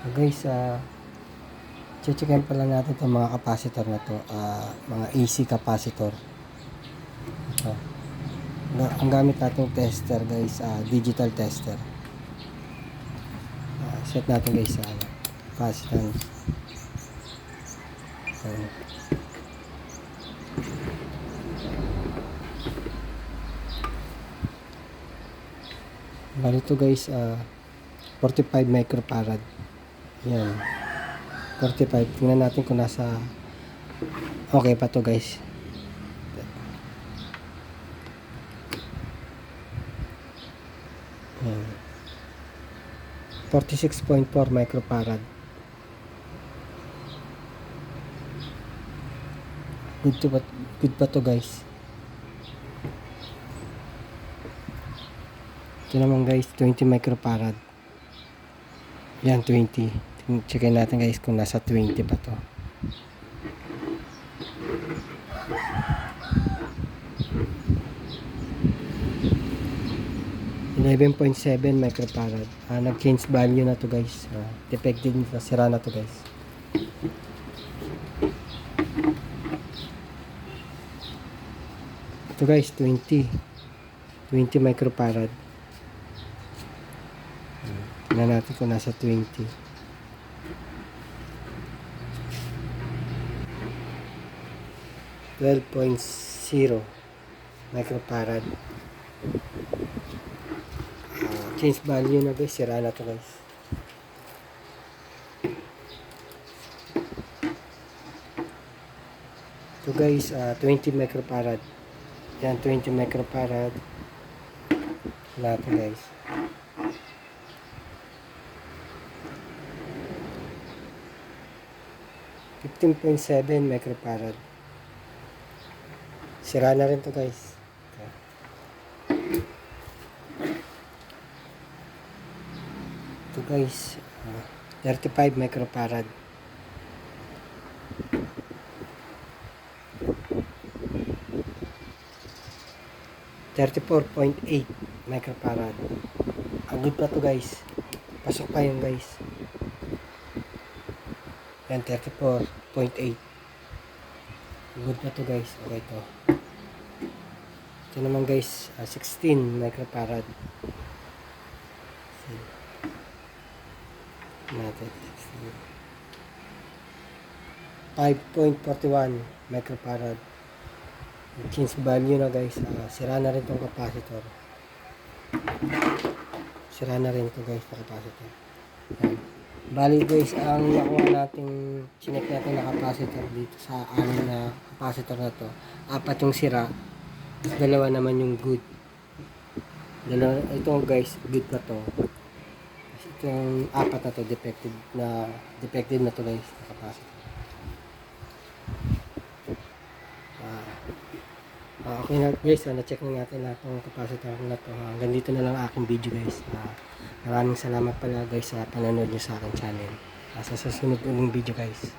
Ah, guys, ah, checkin pala natin itong mga capacitor na to, ah, mga AC capacitor. Ito. Ang gamit nating tester guys, ah, digital tester. Ah, set natin guys sa ano, capacitance. Ayan. Bali ito guys, ah, 45 microfarad. Yan. 45. Tingnan natin kung nasa okay pa to guys. Yan. 46.4 microfarad. Good to good pa to guys. Ito naman guys, 20 microfarad. Yan, 20. Checkin natin guys kung nasa 20 pa to. Eleven point seven microfarad. Ah, nag-change value na to guys. Ah, defective na sira na to guys. Ito guys, 20. 20 microfarad. Tingnan natin kung nasa 20. Twelve point zero microfarad. Ah, change value na guys, sira na to guys. Ito guys, ah, 20 microfarad. Yan, 20 microfarad. Wala to guys. Fifteen point seven microfarad. Sira na rin to guys. Ito guys, ah, 35 microfarad. Thirty-four point eight microfarad. Ang pa to guys. Pasok pa yun guys. Yan, 34.8. Good na to guys. Okay to. Ito naman guys, ah, 16 microfarad. Natin. 5.41 microfarad. Change value na guys. Ah, sira na rin tong capacitor. Sira na rin to guys capacitor. Yan. Bali guys, ang nakuha nating chinek natin na capacitor dito sa anim na capacitor na to. Apat yung sira, dalawa naman yung good. Dalawa, ito guys, good na to. Itong apat na to, defective na, defective na to guys, na capacitor. Ah, ah, okay na guys, ah, na-check na natin lahat ng capacitor na to. Hanggang dito na lang ang aking video guys. Ah, maraming salamat pala guys sa panonood nyo sa aking channel. Ah, sa susunod uling video guys.